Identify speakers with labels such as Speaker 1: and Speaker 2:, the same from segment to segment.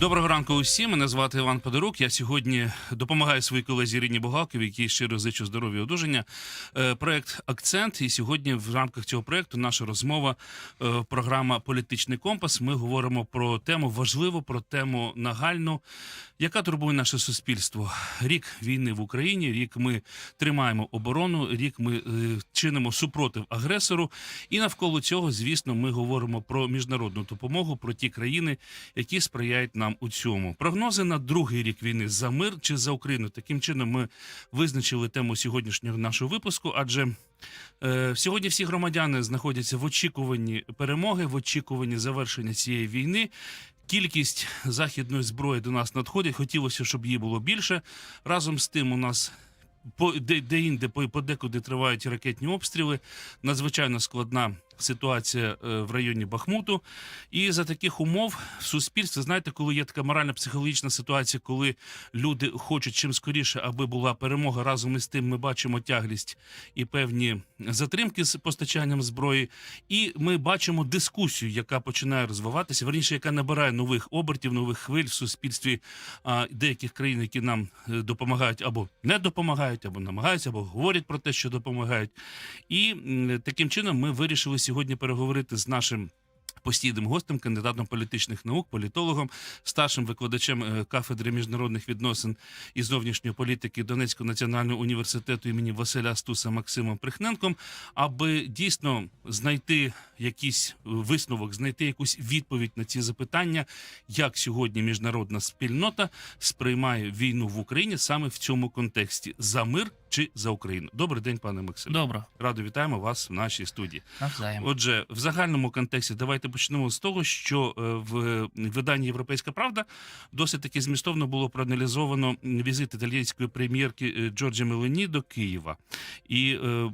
Speaker 1: Доброго ранку усім. Мене звати Іван Подорук. Я сьогодні допомагаю своїй колезі Ірині Бугалкові, якій щиро зичу здоров'я одужання. Е, Проект Акцент. І сьогодні в рамках цього проекту наша розмова, е, програма Політичний компас. Ми говоримо про тему важливу, про тему нагальну, яка турбує наше суспільство. Рік війни в Україні. Рік ми тримаємо оборону. Рік ми е, чинимо супротив агресору. І навколо цього, звісно, ми говоримо про міжнародну допомогу, про ті країни, які сприяють нам у цьому. Прогнози на другий рік війни за мир чи за Україну. Таким чином ми визначили тему сьогоднішнього нашого випуску, адже е, сьогодні всі громадяни знаходяться в очікуванні перемоги, в очікуванні завершення цієї війни. Кількість західної зброї до нас надходить. Хотілося, щоб її було більше. Разом з тим, у нас по де, де інде по подекуди тривають ракетні обстріли. Надзвичайно складна ситуація е, в районі Бахмуту. І за таких умов в суспільстві, знаєте, коли є така морально-психологічна ситуація, коли люди хочуть чим скоріше, аби була перемога. Разом із тим ми бачимо тяглість і певні затримки з постачанням зброї. І ми бачимо дискусію, яка починає розвиватися, верніше, яка набирає нових обертів, нових хвиль в суспільстві деяких країн, які нам е, допомагають або не допомагають, або намагаються, або говорять про те, що допомагають. І таким чином ми вирішили сьогодні переговорити з нашим. Постійним гостем, кандидатом політичних наук, політологом, старшим викладачем е, кафедри міжнародних відносин і зовнішньої політики Донецького національного університету імені Василя Стуса Максимом Прихненком, аби дійсно знайти якийсь висновок, знайти якусь відповідь на ці запитання, як сьогодні міжнародна спільнота сприймає війну в Україні саме в цьому контексті за мир чи за Україну. Добрий день, пане Максим.
Speaker 2: Добре,
Speaker 1: Радо вітаємо вас в нашій студії.
Speaker 2: навзаєм.
Speaker 1: Отже, в загальному контексті давайте почнемо з того, що е, в виданні Європейська Правда досить таки змістовно було проаналізовано візит італійської прем'єрки е, Джорджі Мелоні до Києва. І е, е,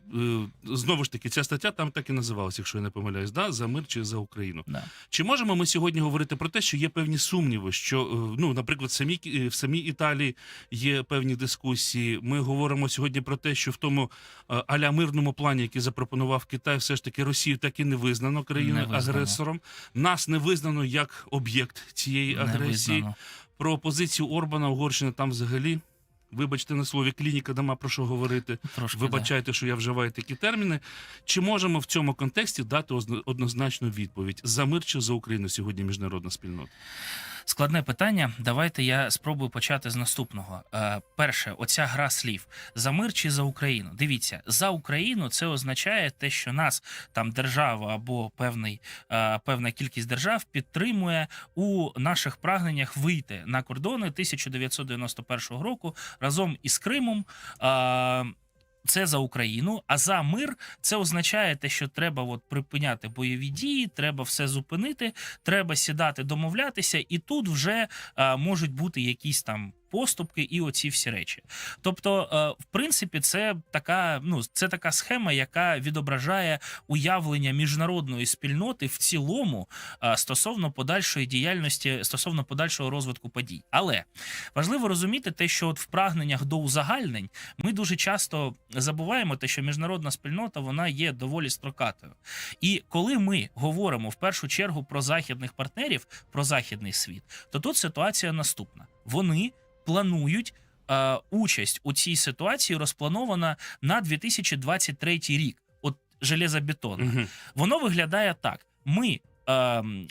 Speaker 1: знову ж таки, ця стаття там так і називалася, якщо я не помиляюсь, да? за мир чи за Україну.
Speaker 2: Да.
Speaker 1: Чи можемо ми сьогодні говорити про те, що є певні сумніви, що е, ну, наприклад, в самій в самій Італії є певні дискусії. Ми говоримо сьогодні про те, що в тому е, аля мирному плані, який запропонував Китай, все ж таки Росію так і не визнано країною
Speaker 2: визнано.
Speaker 1: Агресором. Нас не визнано як об'єкт цієї
Speaker 2: Не
Speaker 1: агресії.
Speaker 2: визнано.
Speaker 1: Про позицію Орбана Угорщина там взагалі. Вибачте на слові клініка, нема про що говорити.
Speaker 2: Трошки,
Speaker 1: Вибачайте, що я вживаю такі терміни. Чи можемо в цьому контексті дати озна- однозначну відповідь за мир чи за Україну сьогодні міжнародна спільнота?
Speaker 2: Складне питання. Давайте я спробую почати з наступного. Е, перше, оця гра слів за мир чи за Україну. Дивіться, за Україну це означає те, що нас там держава або певний, е, певна кількість держав підтримує у наших прагненнях вийти на кордони 1991 року разом із Кримом. Е, це за Україну, а за мир це означає те, що треба от припиняти бойові дії, треба все зупинити, треба сідати, домовлятися, і тут вже а, можуть бути якісь там поступки і оці всі речі. Тобто, е, в принципі, це така, ну це така схема, яка відображає уявлення міжнародної спільноти в цілому е, стосовно подальшої діяльності, стосовно подальшого розвитку подій. Але важливо розуміти те, що от в прагненнях до узагальнень ми дуже часто забуваємо те, що міжнародна спільнота вона є доволі строкатою. І коли ми говоримо в першу чергу про західних партнерів, про західний світ, то тут ситуація наступна: вони планують. е, Участь у цій ситуації розпланована на 2023 рік. От железобетонна.
Speaker 1: Угу.
Speaker 2: Воно виглядає так: ми. ем,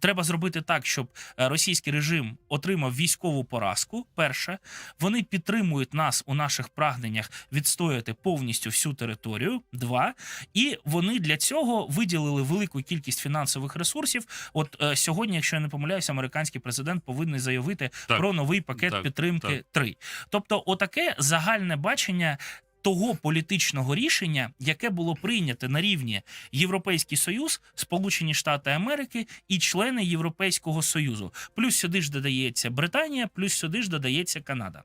Speaker 2: Треба зробити так, щоб е, російський режим отримав військову поразку. Перше, вони підтримують нас у наших прагненнях відстояти повністю всю територію. Два, і вони для цього виділили велику кількість фінансових ресурсів. От е, сьогодні, якщо я не помиляюся, американський президент повинен заявити
Speaker 1: Так.
Speaker 2: про новий пакет
Speaker 1: Так,
Speaker 2: підтримки
Speaker 1: так.
Speaker 2: 3. Тобто, отаке загальне бачення того політичного рішення, яке було прийнято на рівні Європейський Союз, Сполучені Штати Америки і члени Європейського Союзу. Плюс сюди ж додається Британія, плюс сюди ж додається Канада.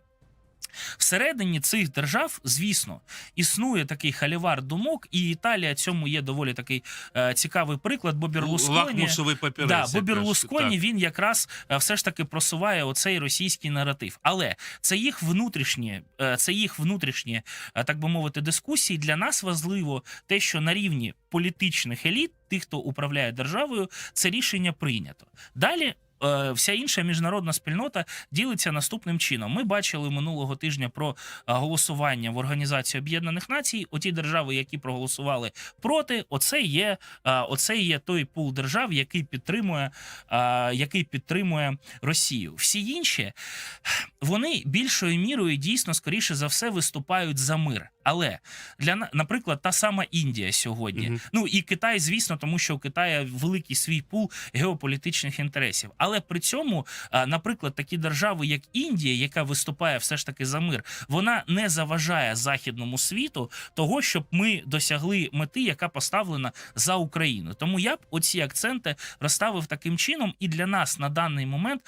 Speaker 2: Всередині цих держав, звісно, існує такий халівар думок, і Італія цьому є доволі такий е, цікавий приклад, бо Берлусконі... Да, бо. Берлусконі він якраз е, все ж таки просуває оцей російський наратив. Але це їх внутрішні, е, це їх внутрішні, е, так би мовити, дискусії. Для нас важливо те, що на рівні політичних еліт, тих, хто управляє державою, це рішення прийнято. Далі вся інша міжнародна спільнота ділиться наступним чином. Ми бачили минулого тижня про е, голосування в Організації Об'єднаних Націй. Оті держави, які проголосували проти, оце є, е, оце є той пул держав, який підтримує, е, який підтримує Росію. Всі інші вони більшою мірою дійсно скоріше за все виступають за мир. Але для на- наприклад, та сама Індія сьогодні,
Speaker 1: Мгм.
Speaker 2: ну і Китай, звісно, тому що у Китаю великий свій пул геополітичних інтересів. Але при цьому, наприклад, такі держави, як Індія, яка виступає все ж таки за мир, вона не заважає західному світу того, щоб ми досягли мети, яка поставлена за Україну. Тому я б оці акценти розставив таким чином, і для нас на даний момент.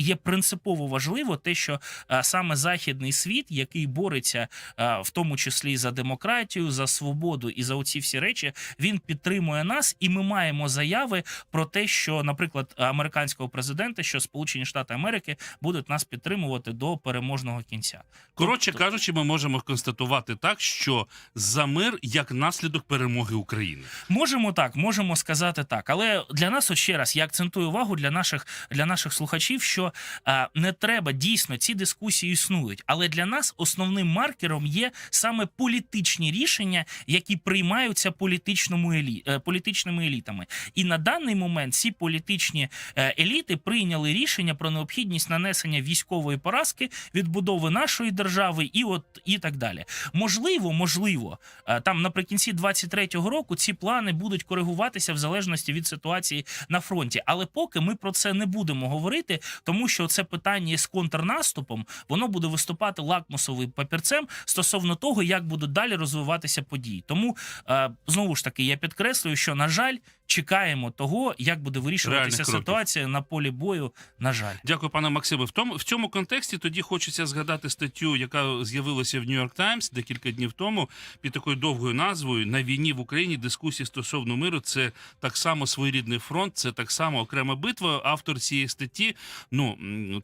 Speaker 2: Є принципово важливо те, що е, саме західний світ, який бореться е, в тому числі за демократію, за свободу і за оці всі речі, він підтримує нас, і ми маємо заяви про те, що, наприклад, американського президента, що Сполучені Штати Америки будуть нас підтримувати до переможного кінця.
Speaker 1: Коротше
Speaker 2: Тобто-
Speaker 1: кажучи, ми можемо констатувати так, що за мир як наслідок перемоги України.
Speaker 2: Можемо так, можемо сказати так. Але для нас, ще раз, я акцентую увагу для наших для наших слухачів, що а, не треба дійсно ці дискусії існують. Але для нас основним маркером є саме політичні рішення, які приймаються політичному елі, е, політичними елітами. І на даний момент ці політичні е, еліти прийняли рішення про необхідність нанесення військової поразки, відбудови нашої держави, і от і так далі. Можливо, можливо, е, там наприкінці 23-го року ці плани будуть коригуватися в залежності від ситуації на фронті. Але поки ми про це не будемо говорити, тому що це питання з контрнаступом воно буде виступати лакмусовим папірцем стосовно того, як будуть далі розвиватися події. Тому е, знову ж таки я підкреслюю, що на жаль, чекаємо того, як буде вирішуватися
Speaker 1: Реальних кроків.
Speaker 2: ситуація на полі бою. На жаль.
Speaker 1: Дякую, пане Максиме. В тому в цьому контексті тоді хочеться згадати статтю, яка з'явилася в Нью-Йорк Таймс декілька днів тому під такою довгою назвою На війні в Україні дискусії стосовно миру. Це так само своєрідний фронт, це так само окрема битва. Автор цієї статті, ну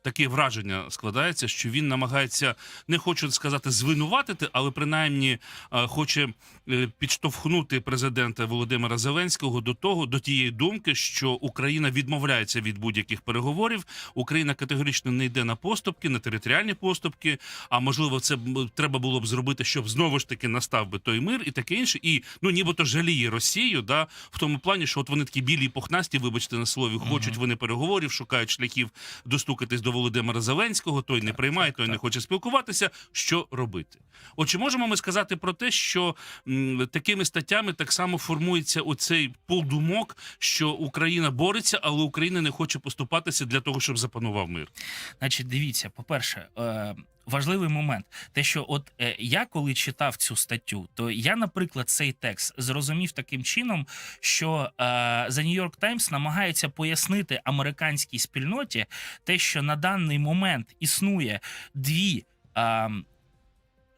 Speaker 1: таке враження складається, що він намагається не хочу сказати звинуватити, але принаймні хоче е, підштовхнути президента Володимира Зеленського до того, до тієї думки, що Україна відмовляється від будь-яких переговорів. Україна категорично не йде на поступки, на територіальні поступки. А можливо, це треба було б зробити, щоб знову ж таки настав би той мир і таке інше. І ну нібито жаліє Росію, да в тому плані, що от вони такі білі і пухнасті, вибачте на слові, хочуть вони переговорів, шукають шляхів достукатись до Володимира Зеленського. Той не приймає, той не хоче спілкуватися. Що робити? От чи можемо ми сказати про те, що м, такими статтями так само формується оцей полдумок, що Україна бореться, але Україна не хоче поступатися для того, щоб запанував мир.
Speaker 2: Значить, дивіться, по-перше, е, важливий момент. Те, що от е, я коли читав цю статтю, то я, наприклад, цей текст зрозумів таким чином, що е, The New York Times намагається пояснити американській спільноті те, що на даний момент існує дві е,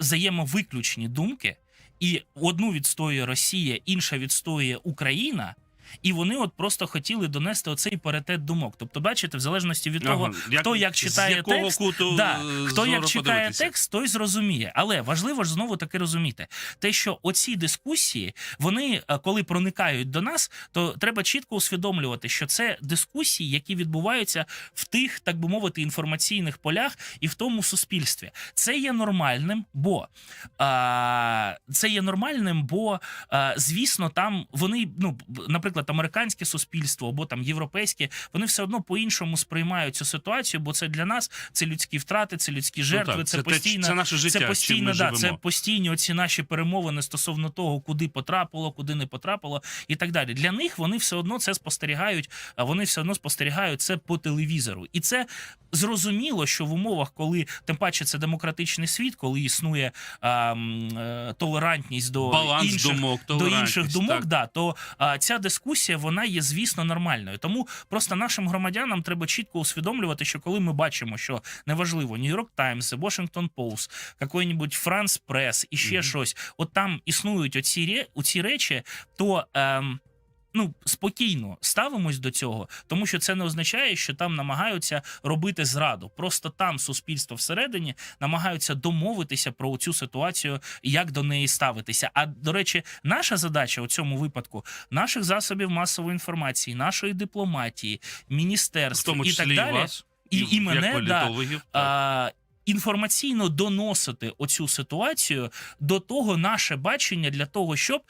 Speaker 2: взаємовиключні думки, і одну відстоює Росія, інша відстоює Україна. І вони от просто хотіли донести оцей паритет думок. Тобто, бачите, в залежності від того,
Speaker 1: Ага,
Speaker 2: хто як читає
Speaker 1: з якого
Speaker 2: текст,
Speaker 1: куту
Speaker 2: Да,
Speaker 1: е,
Speaker 2: хто як читає
Speaker 1: подивитися.
Speaker 2: текст, той зрозуміє. Але важливо ж знову таки розуміти, те, що оці дискусії, вони е, коли проникають до нас, то треба чітко усвідомлювати, що це дискусії, які відбуваються в тих, так би мовити, інформаційних полях і в тому суспільстві. Це є нормальним, бо а, це є нормальним, бо а, звісно, там вони, ну б- наприклад, американське суспільство або там європейське, вони все одно по-іншому сприймають цю ситуацію, бо це для нас це людські втрати, це людські жертви,
Speaker 1: Ну, так,
Speaker 2: це,
Speaker 1: це те,
Speaker 2: постійна
Speaker 1: це наше життя,
Speaker 2: це постійно, да, це постійні оці наші перемовини стосовно того, куди потрапило, куди не потрапило, і так далі. Для них вони все одно це спостерігають, а вони все одно спостерігають це по телевізору. І це зрозуміло, що в умовах, коли тим паче це демократичний світ, коли існує а, е, толерантність до
Speaker 1: Баланс
Speaker 2: інших
Speaker 1: думок,
Speaker 2: до інших думок,
Speaker 1: так.
Speaker 2: да, то а, ця дискусія вона є, звісно, нормальною. Тому просто нашим громадянам треба чітко усвідомлювати, що коли ми бачимо, що неважливо Нью-Йорк Таймс, Washington Post, якогось Франс-прес Press і ще
Speaker 1: Мгм.
Speaker 2: щось, от там існують оці, оці речі, то. Ем, ну спокійно ставимось до цього, тому що це не означає, що там намагаються робити зраду. Просто там суспільство всередині намагаються домовитися про цю ситуацію, як до неї ставитися. А до речі, наша задача у цьому випадку наших засобів масової інформації, нашої дипломатії, міністерств
Speaker 1: тому
Speaker 2: і так далі.
Speaker 1: і вас,
Speaker 2: І- і мене, да. а, інформаційно доносити оцю ситуацію до того наше бачення для того, щоб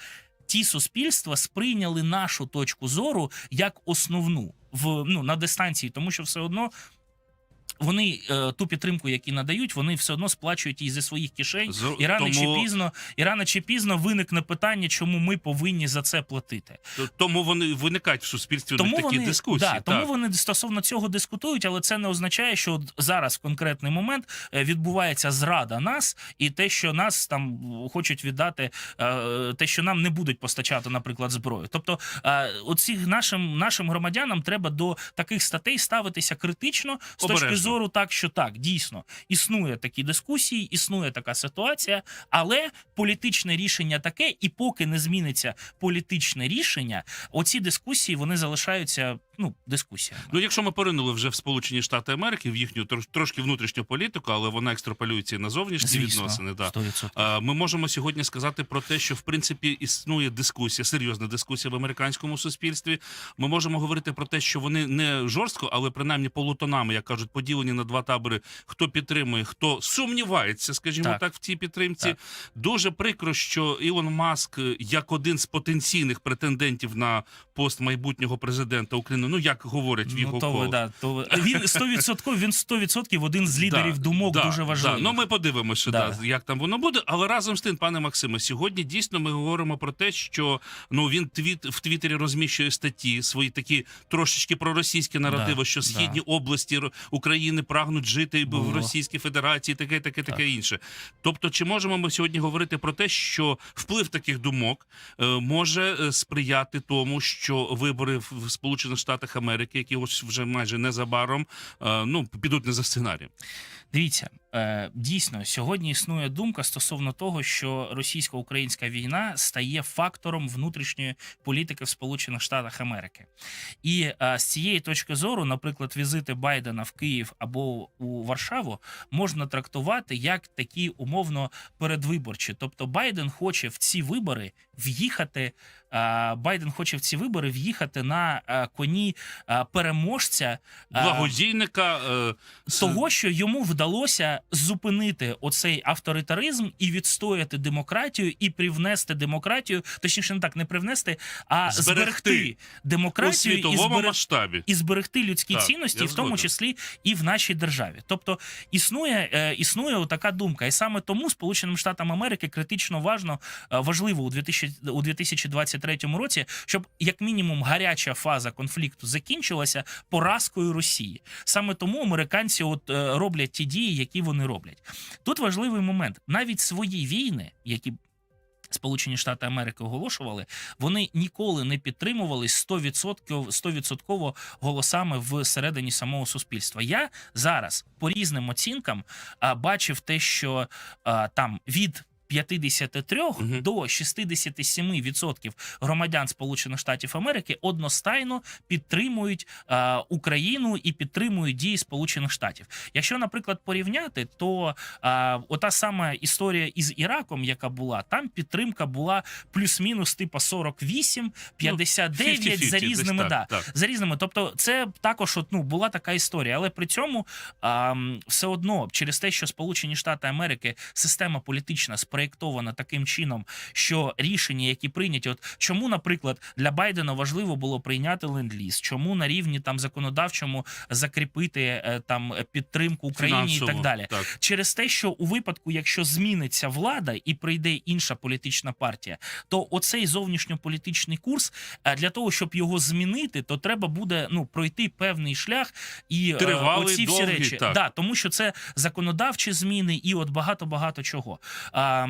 Speaker 2: ті суспільства сприйняли нашу точку зору як основну в ну на дистанції, тому що все одно. Вони е, ту підтримку, яку надають, вони все одно сплачують її зі своїх кишень,
Speaker 1: З-
Speaker 2: і рано
Speaker 1: тому-
Speaker 2: чи пізно, і рано чи пізно виникне питання, чому ми повинні за це платити.
Speaker 1: Тому вони виникають в суспільстві
Speaker 2: Тому
Speaker 1: такі
Speaker 2: вони,
Speaker 1: дискусії.
Speaker 2: Да, тому вони стосовно цього дискутують, але це не означає, що от зараз в конкретний момент е, відбувається зрада нас, і те, що нас там хочуть віддати, е, те, що нам не будуть постачати, наприклад, зброю. Тобто, оцих нашим нашим громадянам треба до таких статей ставитися критично з точки. Зору, так що так дійсно існує такі дискусії, існує така ситуація, але політичне рішення таке, і поки не зміниться політичне рішення, оці дискусії вони залишаються ну дискусіями.
Speaker 1: Ну, якщо ми поринули вже в Сполучені Штати Америки в їхню трошки внутрішню політику, але вона екстраполюється і на зовнішні відносини. Да.
Speaker 2: 100%.
Speaker 1: Ми можемо сьогодні сказати про те, що в принципі існує дискусія, серйозна дискусія в американському суспільстві. Ми можемо говорити про те, що вони не жорстко, але принаймні полутонами, як кажуть, поділені на два табори. Хто підтримує, хто сумнівається, скажімо так,
Speaker 2: Так.
Speaker 1: в цій підтримці.
Speaker 2: Так.
Speaker 1: Дуже прикро, що Ілон Маск, як один з потенційних претендентів на пост майбутнього президента України, ну як говорять в його
Speaker 2: Ну, то ви, да, то ви- він 100%, він 100% один з лідерів
Speaker 1: Да,
Speaker 2: думок
Speaker 1: да,
Speaker 2: дуже важливий.
Speaker 1: Да. Ну, ми подивимося,
Speaker 2: Да.
Speaker 1: да. як там воно буде. Але разом з тим, пане Максиме, сьогодні дійсно ми говоримо про те, що ну він твіт в Твіттері розміщує статті, свої такі трошечки проросійські наративи,
Speaker 2: Да,
Speaker 1: що
Speaker 2: да.
Speaker 1: східні області України прагнуть жити в Російській Федерації, таке, таке, таке інше. Тобто, чи можемо ми сьогодні говорити про те, що вплив таких думок е, може е, сприяти тому, що вибори в Сполучених Штатах Америки, які ось вже майже незабаром е, ну підуть не за сценарієм?
Speaker 2: Дивіться, е, дійсно, сьогодні існує думка стосовно того, що російсько-українська війна стає фактором внутрішньої політики в Сполучених Штатах Америки. І е, з цієї точки зору, наприклад, візити Байдена в Київ або у Варшаву можна трактувати як такі умовно передвиборчі. Тобто Байден хоче в ці вибори в'їхати. е, Байден хоче в ці вибори в'їхати на е, коні е, переможця е,
Speaker 1: Благодійника е,
Speaker 2: того, що йому вдалося зупинити оцей авторитаризм і відстояти демократію, і привнести демократію, точніше, не так не привнести, а
Speaker 1: Зберегти.
Speaker 2: зберегти,
Speaker 1: у
Speaker 2: демократію і,
Speaker 1: світовому масштабі.
Speaker 2: і зберегти людські
Speaker 1: Так,
Speaker 2: цінності, в тому числі і в нашій державі. Тобто існує, е, існує така думка, і саме тому Сполученим Штатам Америки критично важно е, важливо у 2000, у 2023 році, щоб як мінімум гаряча фаза конфлікту закінчилася поразкою Росії. Саме тому американці от е, роблять ті дії, які вони роблять. Тут важливий момент: навіть свої війни, які Сполучені Штати Америки оголошували, вони ніколи не підтримувались 100%, 100% голосами всередині самого суспільства. Я зараз по різним оцінкам бачив те, що там від 53
Speaker 1: Мгм.
Speaker 2: до 67% громадян Сполучених Штатів Америки одностайно підтримують а, Україну і підтримують дії Сполучених Штатів. Якщо, наприклад, порівняти, то а, ота сама історія із Іраком, яка була, там підтримка була плюс-мінус типа 48, 59 за
Speaker 1: 50-50,
Speaker 2: різними
Speaker 1: десь
Speaker 2: да,
Speaker 1: так, так.
Speaker 2: за різними. Тобто, це також от, ну, була така історія. Але при цьому м, все одно через те, що Сполучені Штати Америки система політична спроєктована таким чином, що рішення, які прийняті, от чому, наприклад, для Байдена важливо було прийняти ленд-ліз, чому на рівні там законодавчому закріпити е, там підтримку Україні і так далі
Speaker 1: Так.
Speaker 2: через те, що у випадку, якщо зміниться влада і прийде інша політична партія, то оцей зовнішньополітичний курс е, для того, щоб його змінити, то треба буде ну пройти певний шлях і е,
Speaker 1: Тривалий,
Speaker 2: оці всі
Speaker 1: довгий,
Speaker 2: речі.
Speaker 1: так.
Speaker 2: Да, тому що це законодавчі зміни і от багато багато чого. А,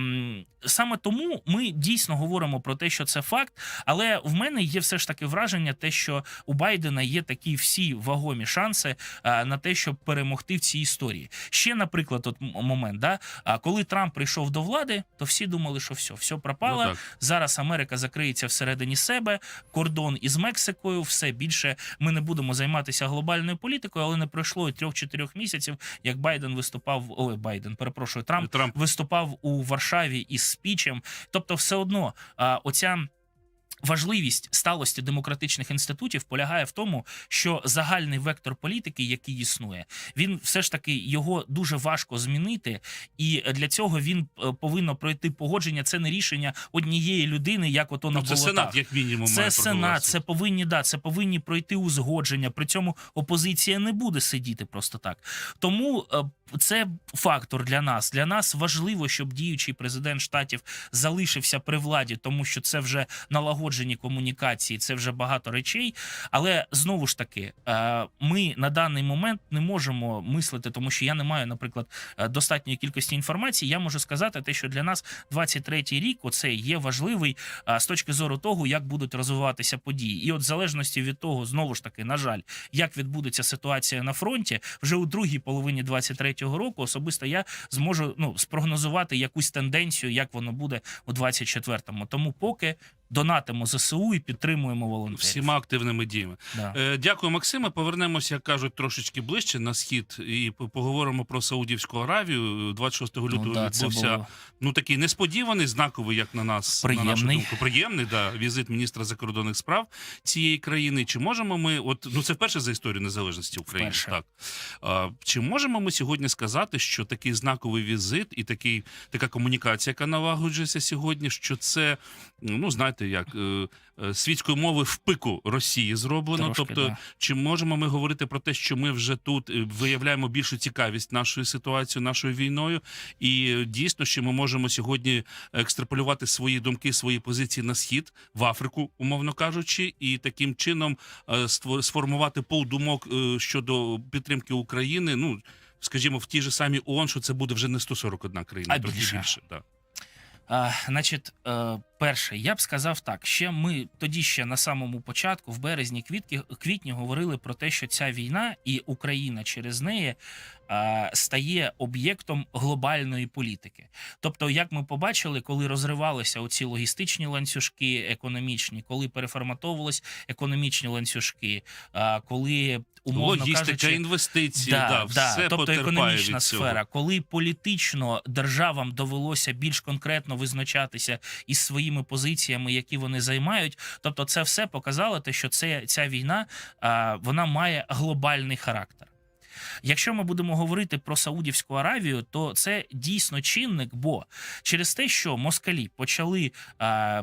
Speaker 2: саме тому ми дійсно говоримо про те, що це факт. Але в мене є все ж таки враження, те, що у Байдена є такі всі вагомі шанси е, на те, щоб перемогти в цій історії. Ще, наприклад, от момент, да, коли Трамп прийшов до влади, то всі думали, що все, все пропало.
Speaker 1: Ну.
Speaker 2: Зараз Америка закриється всередині себе, кордон із Мексикою, все більше ми не будемо займатися глобальною політикою, але не пройшло трьох-чотирьох місяців, як Байден виступав. Ой, Байден, перепрошую, Трамп
Speaker 1: Трамп
Speaker 2: виступав у Варшаві із спічем. Тобто, все одно оця. Важливість сталості демократичних інститутів полягає в тому, що загальний вектор політики, який існує, він все ж таки його дуже важко змінити, і для цього він е, повинно пройти погодження. Це не рішення однієї людини, як ото на
Speaker 1: ну, це
Speaker 2: болотах.
Speaker 1: Сенат, як мінімум,
Speaker 2: Це
Speaker 1: має
Speaker 2: сенат, це повинні да, це повинні пройти узгодження. При цьому опозиція не буде сидіти просто так. Тому е, це фактор для нас. Для нас важливо, щоб діючий президент штатів залишився при владі, тому що це вже налагоджені комунікації, це вже багато речей. Але знову ж таки, е, ми на даний момент не можемо мислити, тому що я не маю, наприклад, е, достатньої кількості інформації. Я можу сказати те, що для нас 23-й рік оце є важливий з точки зору того, як будуть розвиватися події. І от в залежності від того, знову ж таки, на жаль, як відбудеться ситуація на фронті, вже у другій половині 23-го року особисто я зможу ну спрогнозувати якусь тенденцію, як воно буде у 24-му. Тому поки донатимо ЗСУ і підтримуємо волонтерів.
Speaker 1: всіма активними діями.
Speaker 2: Да.
Speaker 1: Е, Дякую, Максиме. Повернемося, як кажуть, трошечки ближче на схід і поговоримо про Саудівську Аравію. 26 лютого
Speaker 2: Ну, да,
Speaker 1: відбувся
Speaker 2: було
Speaker 1: ну такий несподіваний, знаковий, як на нас на нашу думку. Приємний да візит міністра закордонних справ цієї країни. Чи можемо ми, от ну це вперше за історію незалежності України?
Speaker 2: Вперше.
Speaker 1: Так а, чи можемо ми сьогодні сказати, що такий знаковий візит і такий така комунікація, яка налагоджується сьогодні, що це ну знаєте, як е, е, світською мовою в пику Росії зроблено?
Speaker 2: Трошки,
Speaker 1: тобто,
Speaker 2: да.
Speaker 1: чи можемо ми говорити про те, що ми вже тут е, виявляємо більшу цікавість нашою ситуацією, нашою війною, і дійсно, що ми можемо сьогодні екстраполювати свої думки, свої позиції на схід в Африку, умовно кажучи, і таким чином сформувати пол думок щодо підтримки України. Ну скажімо, в тій же самій ООН, що це буде вже не 141 країна,
Speaker 2: А
Speaker 1: трохи
Speaker 2: більше.
Speaker 1: більше. Да.
Speaker 2: А, значить, е, перше, я б сказав так: ще ми тоді ще на самому початку, в березні, квітки, квітні, говорили про те, що ця війна і Україна через неї стає об'єктом глобальної політики. Тобто, як ми побачили, коли розривалися оці логістичні ланцюжки економічні, коли переформатовувались економічні ланцюжки, е, коли умовно
Speaker 1: Логістика,
Speaker 2: кажучи,
Speaker 1: інвестиції, да, все
Speaker 2: тобто
Speaker 1: потерпає
Speaker 2: економічна
Speaker 1: від цього.
Speaker 2: сфера, коли політично державам довелося більш конкретно визначатися із своїми позиціями, які вони займають. Тобто, це все показало те, що це ця війна вона має глобальний характер. Якщо ми будемо говорити про Саудівську Аравію, то це дійсно чинник, бо через те, що москалі почали. А,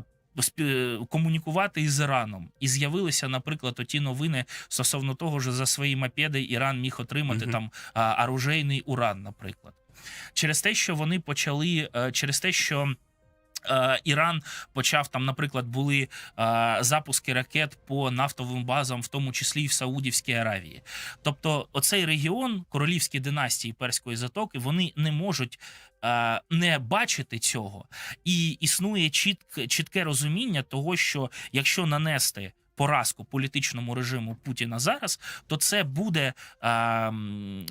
Speaker 2: Комунікувати із Іраном і з'явилися, наприклад, оті новини стосовно того, що за свої мопеди Іран міг отримати
Speaker 1: Мгм.
Speaker 2: там а, оружейний уран, наприклад, через те, що вони почали, е, через те, що. Е, Іран почав там, наприклад, були е, запуски ракет по нафтовим базам, в тому числі і в Саудівській Аравії. Тобто, оцей регіон королівські династії Перської затоки вони не можуть е, не бачити цього, і існує чітк, чітке розуміння того, що якщо нанести поразку політичному режиму Путіна зараз, то це буде е,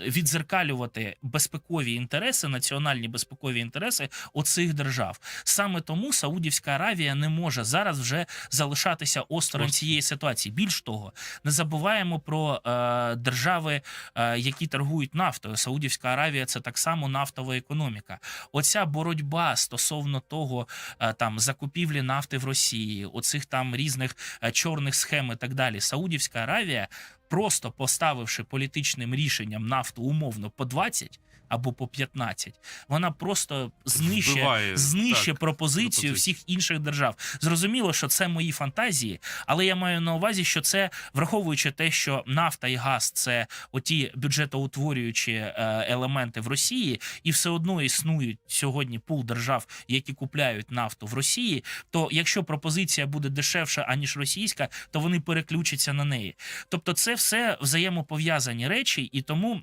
Speaker 2: відзеркалювати безпекові інтереси, національні безпекові інтереси оцих держав. Саме тому Саудівська Аравія не може зараз вже залишатися осторонь цієї ситуації. Більш того, не забуваємо про е, держави, е, які торгують нафтою. Саудівська Аравія це так само нафтова економіка. Оця боротьба стосовно того, е, там закупівлі нафти в Росії, оцих там різних е, чорних схем і так далі. Саудівська Аравія, просто поставивши політичним рішенням нафту умовно по 20 або по 15, вона просто знищує
Speaker 1: Вбиває,
Speaker 2: знищує
Speaker 1: так,
Speaker 2: пропозицію
Speaker 1: пропозицію.
Speaker 2: всіх інших держав. Зрозуміло, що це мої фантазії, але я маю на увазі, що це враховуючи те, що нафта і газ це оті бюджетоутворюючі е, елементи в Росії, і все одно існують сьогодні пул держав, які купляють нафту в Росії. То якщо пропозиція буде дешевша аніж російська, то вони переключаться на неї. Тобто, це все взаємопов'язані речі, і тому.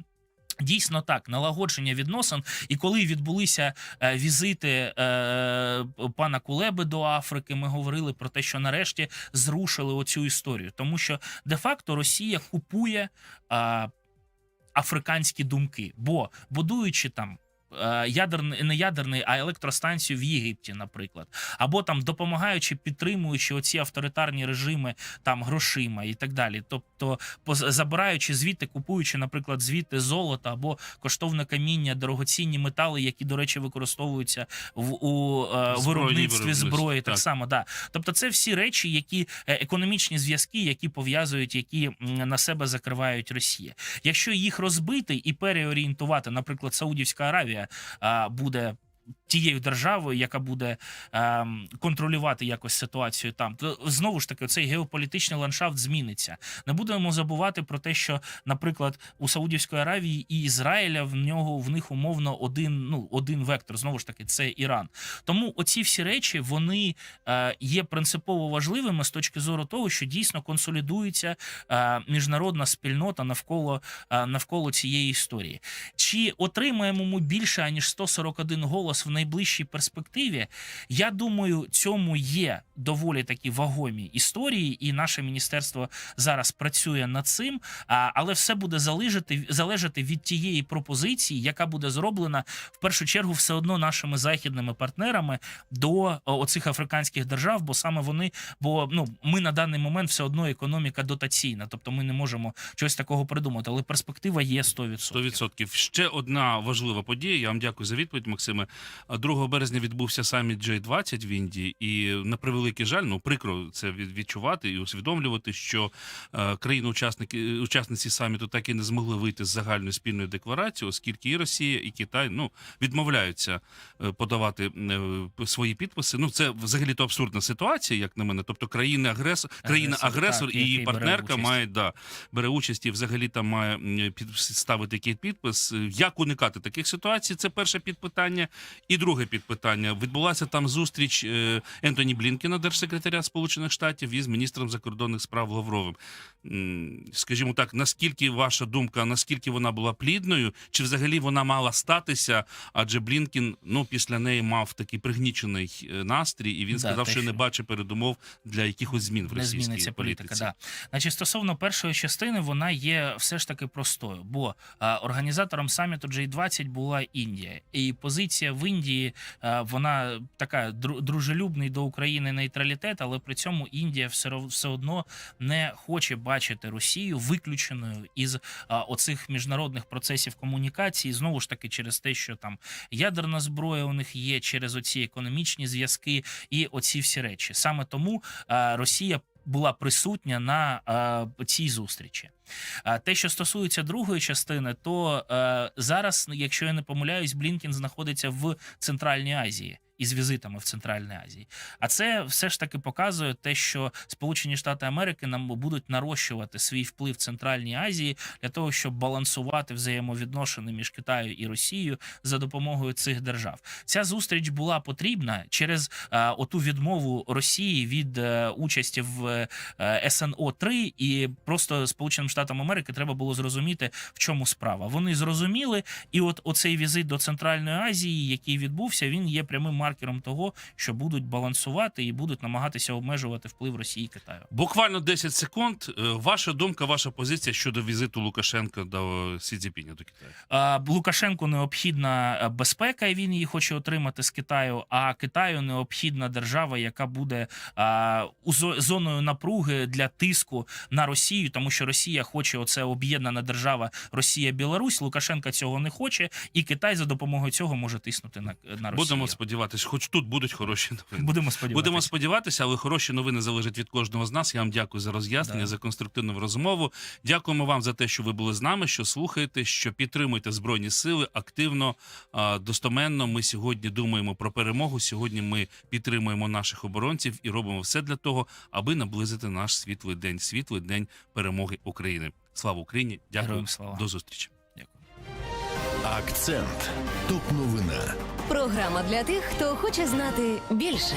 Speaker 2: Дійсно так, налагодження відносин, і коли відбулися е, візити е, пана Кулеби до Африки, ми говорили про те, що нарешті зрушили оцю історію, тому що де-факто Росія купує е, африканські думки, бо будуючи там. Е, Ядерний не ядерний, а електростанцію в Єгипті, наприклад, або там допомагаючи, підтримуючи оці авторитарні режими там грошима і так далі. Тобто, забираючи звідти, купуючи, наприклад, звідти золото або коштовне каміння, дорогоцінні метали, які, до речі, використовуються в у е, виробництві зброї. Так,
Speaker 1: так.
Speaker 2: само, да. Тобто, це всі речі, які е, економічні зв'язки, які пов'язують, які на себе закривають Росія. Якщо їх розбити і переорієнтувати, наприклад, Саудівська Аравія буде. Тією державою, яка буде ем, контролювати якось ситуацію там, то знову ж таки цей геополітичний ландшафт зміниться. Не будемо забувати про те, що, наприклад, у Саудівської Аравії і Ізраїля в нього в них умовно один, ну один вектор. Знову ж таки, це Іран. Тому оці всі речі вони е, є принципово важливими з точки зору того, що дійсно консолідується е, міжнародна спільнота навколо, е, навколо цієї історії. Чи отримаємо ми більше аніж 141 голос в найближчій перспективі? Я думаю, цьому є доволі такі вагомі історії, і наше міністерство зараз працює над цим. Але все буде залежати, залежати від тієї пропозиції, яка буде зроблена в першу чергу, все одно нашими західними партнерами до оцих африканських держав, бо саме вони, бо ну ми на даний момент все одно економіка дотаційна, тобто ми не можемо чогось такого придумати, але перспектива є 100%.
Speaker 1: 100%. Ще одна важлива подія. Я вам дякую за відповідь, Максиме. 2 березня відбувся саміт J20 в Індії, і на превеликий жаль, ну прикро це відчувати і усвідомлювати, що е, країни-учасники учасниці саміту так і не змогли вийти з загальною спільною декларацією, оскільки і Росія, і Китай ну відмовляються е, подавати е, свої підписи. Ну це взагалі то абсурдна ситуація, як на мене. Тобто країни агресор, країна агресор
Speaker 2: так,
Speaker 1: і її партнерка має да бере участь і взагалі там має м, під який підпис. Як уникати таких ситуацій? Це перше підпитання. І друге підпитання. Відбулася там зустріч е, Ентоні Блінкена, держсекретаря Сполучених Штатів, із міністром закордонних справ Лавровим. Скажімо так, наскільки ваша думка, наскільки вона була плідною, чи взагалі вона мала статися? Адже Блінкін ну після неї мав такий пригнічений е, настрій, і він
Speaker 2: Да,
Speaker 1: сказав,
Speaker 2: те,
Speaker 1: що не бачить передумов для якихось змін в російській
Speaker 2: зміниться політика. Да. Значить, стосовно першої частини, вона є все ж таки простою, бо а, організатором саміту G20 була Індія, і позиція в Індії а, вона така дру- дружелюбний до України нейтралітет, але при цьому Індія все, все одно не хоче бачити Росію виключеною із а, оцих міжнародних процесів комунікації. Знову ж таки, через те, що там ядерна зброя у них є, через оці економічні зв'язки і оці всі речі. Саме тому а, Росія була присутня на е, цій зустрічі. А те, що стосується другої частини, то е, зараз, якщо я не помиляюсь, Блінкін знаходиться в Центральній Азії. Із візитами в Центральній Азії, а це все ж таки показує те, що Сполучені Штати Америки нам будуть нарощувати свій вплив в Центральній Азії для того, щоб балансувати взаємовідношення між Китаю і Росією за допомогою цих держав. Ця зустріч була потрібна через е, оту відмову Росії від е, участі в е, СНО 3 і просто Сполученим Штатам Америки треба було зрозуміти, в чому справа. Вони зрозуміли, і от оцей візит до Центральної Азії, який відбувся, він є прямим маркером того, що будуть балансувати і будуть намагатися обмежувати вплив Росії і Китаю.
Speaker 1: Буквально 10 секунд. Е, Ваша думка, ваша позиція щодо візиту Лукашенка до Сі Цзіпіня до Китаю.
Speaker 2: Лукашенку необхідна е, безпека, і він її хоче отримати з Китаю. А Китаю необхідна держава, яка буде зоною напруги для тиску на Росію, тому що Росія хоче оце об'єднана держава Росія-Білорусь. Лукашенка цього не хоче, і Китай за допомогою цього може тиснути на, на Росію.
Speaker 1: Будемо сподіватися, хоч тут будуть хороші новини.
Speaker 2: Будемо сподіватися.
Speaker 1: Будемо сподіватися, але хороші новини залежать від кожного з нас. Я вам дякую за роз'яснення,
Speaker 2: Да.
Speaker 1: за конструктивну розмову. Дякуємо вам за те, що ви були з нами, що слухаєте, що підтримуєте збройні сили активно, достоменно. Ми сьогодні думаємо про перемогу. Сьогодні ми підтримуємо наших оборонців і робимо все для того, аби наблизити наш світлий день, світлий день перемоги України. Слава Україні! Дякую
Speaker 2: Героям слава.
Speaker 1: до зустрічі.
Speaker 2: Дякую.
Speaker 3: Акцент. Топ новина.
Speaker 4: Програма для тих, хто хоче знати більше.